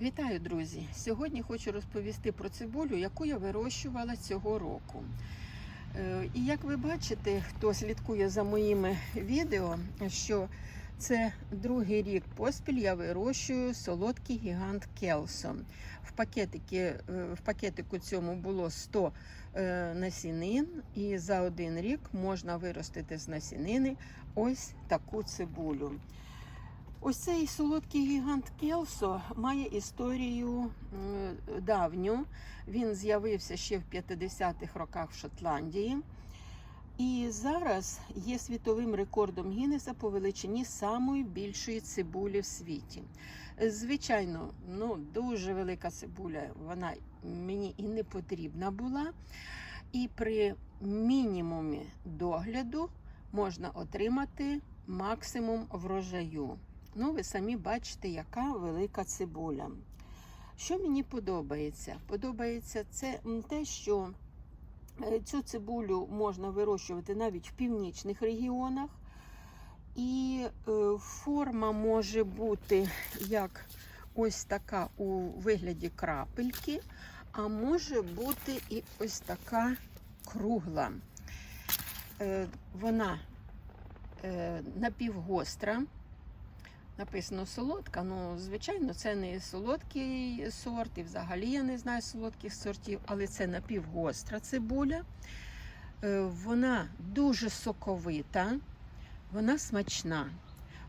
Вітаю, друзі! Сьогодні хочу розповісти про цибулю, яку я вирощувала цього року. Е, І як ви бачите, хто слідкує за моїми відео, що це другий рік поспіль я вирощую солодкий гігант Келсо. В, пакетики, е, в пакетику цьому було 100 е, насінин, і за один рік можна виростити з насінини ось таку цибулю. Ось цей солодкий гігант Келсо має історію давню. Він з'явився ще в 50-х роках в Шотландії. І зараз є світовим рекордом Гіннеса по величині самої більшої цибулі в світі. Звичайно, ну дуже велика цибуля, вона мені і не потрібна була. І при мінімумі догляду можна отримати максимум врожаю. Ну, ви самі бачите, яка велика цибуля. Що мені подобається? Подобається це те, що е, цю цибулю можна вирощувати навіть в північних регіонах. І е, форма може бути як ось така у вигляді крапельки, а може бути і ось така кругла. Е, Вона напівгостра. Написано солодка, ну, звичайно, це не солодкий сорт, і взагалі я не знаю солодких сортів, але це напівгостра цибуля. Е, Вона дуже соковита, вона смачна,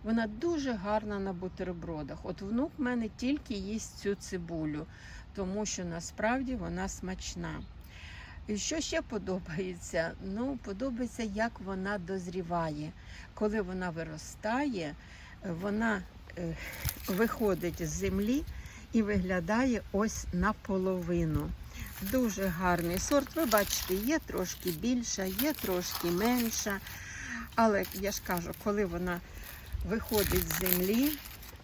вона дуже гарна на бутербродах. От внук в мене тільки їсть цю цибулю, тому що насправді вона смачна. І що ще подобається? Ну, подобається, як вона дозріває. Коли вона виростає, вона е, виходить з землі і виглядає ось наполовину. Дуже гарний сорт. Ви бачите, є трошки більша, є трошки менша. Але я ж кажу, коли вона виходить з землі,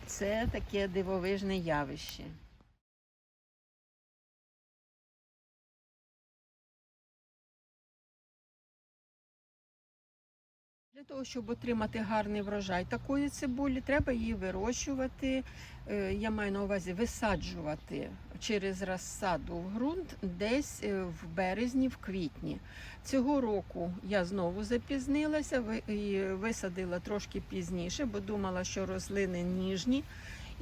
це таке дивовижне явище. Для того, щоб отримати гарний врожай такої цибулі, треба її вирощувати. е, Я маю на увазі висаджувати через розсаду в ґрунт десь е, в березні, в квітні. Цього року я знову запізнилася і висадила трошки пізніше, бо думала, що рослини ніжні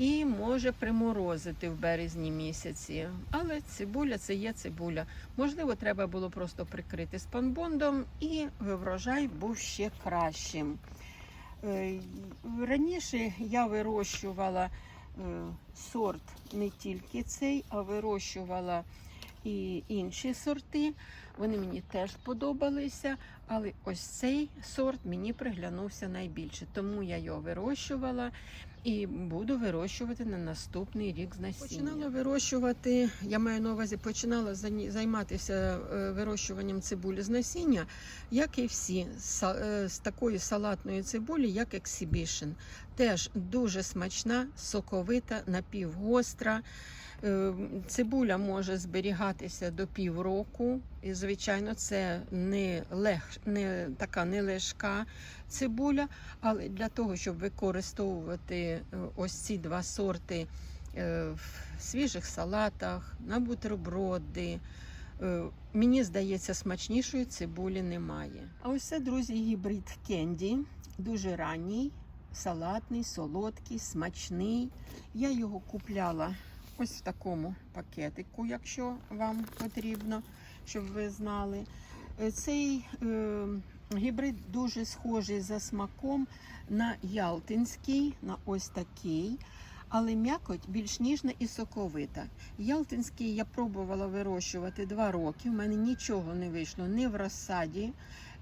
і може приморозити в березні місяці. Але цибуля це є цибуля. Можливо, треба було просто прикрити спанбондом, і врожай був ще кращим. Е, Раніше я вирощувала е, сорт не тільки цей, а вирощувала і інші сорти. Вони мені теж подобалися, але ось цей сорт мені приглянувся найбільше. Тому я його вирощувала і буду вирощувати на наступний рік з насіння. Починала вирощувати, я маю на увазі, починала займатися е, вирощуванням цибулі з насіння, як і всі, е, з такої салатної цибулі, як Exhibition. Теж дуже смачна, соковита, напівгостра. Е, Цибуля може зберігатися до півроку. І, звичайно, це не, лег, не така не легка цибуля, але для того, щоб використовувати е, ось ці два сорти е, в свіжих салатах, на бутерброди, мені здається, смачнішої цибулі немає. А ось це, друзі, гібрид кенді, дуже ранній, салатний, солодкий, смачний. Я його купляла ось в такому пакетику, якщо вам потрібно, щоб ви знали. Е, Цей е, гібрид дуже схожий за смаком на ялтинський, на ось такий. Але м'якоть більш ніжна і соковита. Ялтинський я пробувала вирощувати два роки. У мене нічого не вийшло ні в розсаді,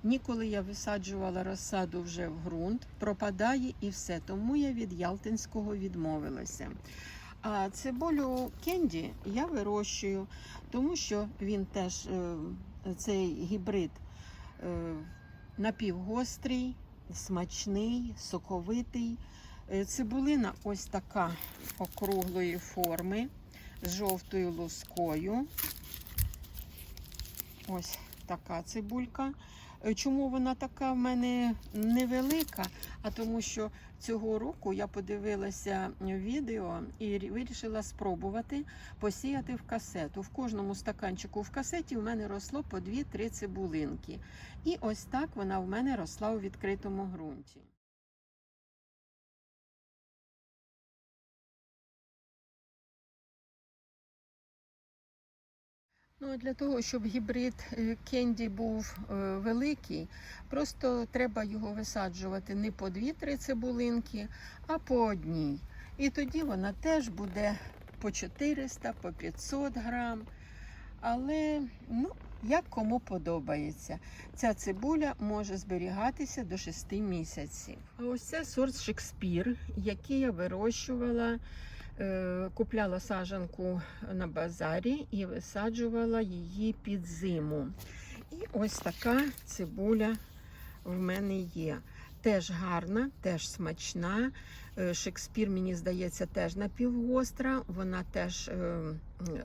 ні коли я висаджувала розсаду вже в ґрунт. Пропадає і все. Тому я від ялтинського відмовилася. А цибулю кенді я вирощую, тому що він теж е, цей гібрид е, напівгострий, смачний, соковитий. Е, Цибулина ось така округлої форми з жовтою лускою. Ось така цибулька. Е, Чому вона така в мене невелика? А тому що цього року я подивилася відео і вирішила спробувати посіяти в касету. В кожному стаканчику в касеті в мене росло по 2-3 цибулинки. І ось так вона в мене росла у відкритому ґрунті. Ну, для того, щоб гібрид е, кенді був е, великий, просто треба його висаджувати не по 2-3 цибулинки, а по одній. І тоді вона теж буде по 400, по 500 грам. Але ну, як кому подобається. Ця цибуля може зберігатися до 6 місяців. А ось це сорт Шекспір, який я вирощувала. Е, Купляла саджанку на базарі і висаджувала її під зиму. І ось така цибуля в мене є. Теж гарна, теж смачна. Е, Шекспір, мені здається, теж напівгостра. Вона теж е,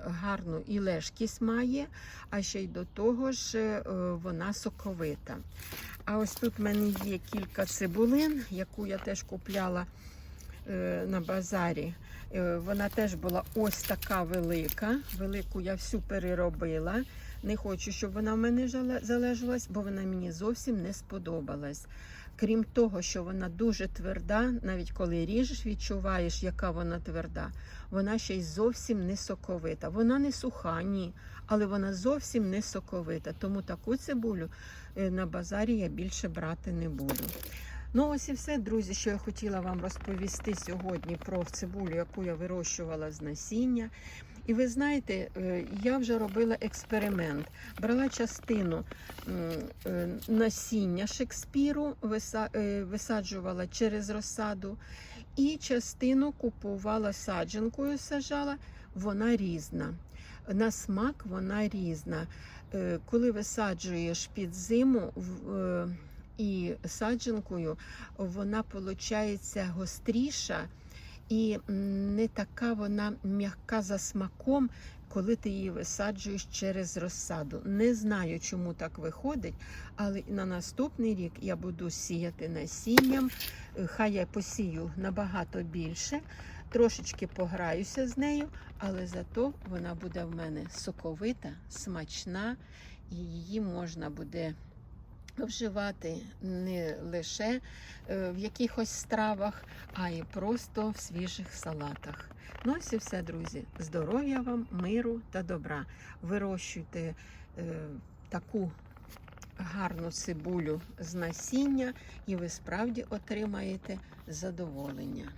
гарну і лежкість має, а ще й до того ж вона соковита. А ось тут в мене є кілька цибулин, яку я теж купляла на базарі. Е, Вона теж була ось така велика. Велику я всю переробила. Не хочу, щоб вона в мене залежалась, бо вона мені зовсім не сподобалась. Крім того, що вона дуже тверда, навіть коли ріжеш, відчуваєш, яка вона тверда. Вона ще й зовсім не соковита. Вона не суха, ні, але вона зовсім не соковита. Тому таку цибулю е, на базарі я більше брати не буду. Ну, ось і все, друзі, що я хотіла вам розповісти сьогодні про цибулю, яку я вирощувала з насіння. І ви знаєте, е, я вже робила експеримент. Брала частину е, насіння Шекспіру, е, висаджувала через розсаду, і частину купувала саджанкою, саджала. Вона різна. На смак вона різна. Коли висаджуєш під зиму і саджанкою, вона виходить гостріша і не така вона м'яка за смаком, коли ти її висаджуєш через розсаду. Не знаю, чому так виходить, але на наступний рік я буду сіяти насінням. Хай я посію набагато більше, трошечки пограюся з нею, але зато вона буде в мене соковита, смачна, і її можна буде вживати не лише е, в якихось стравах, а й просто в свіжих салатах. Ну ось і все, друзі. Здоров'я вам, миру та добра. Вирощуйте е, таку гарну цибулю з насіння, і ви справді отримаєте задоволення.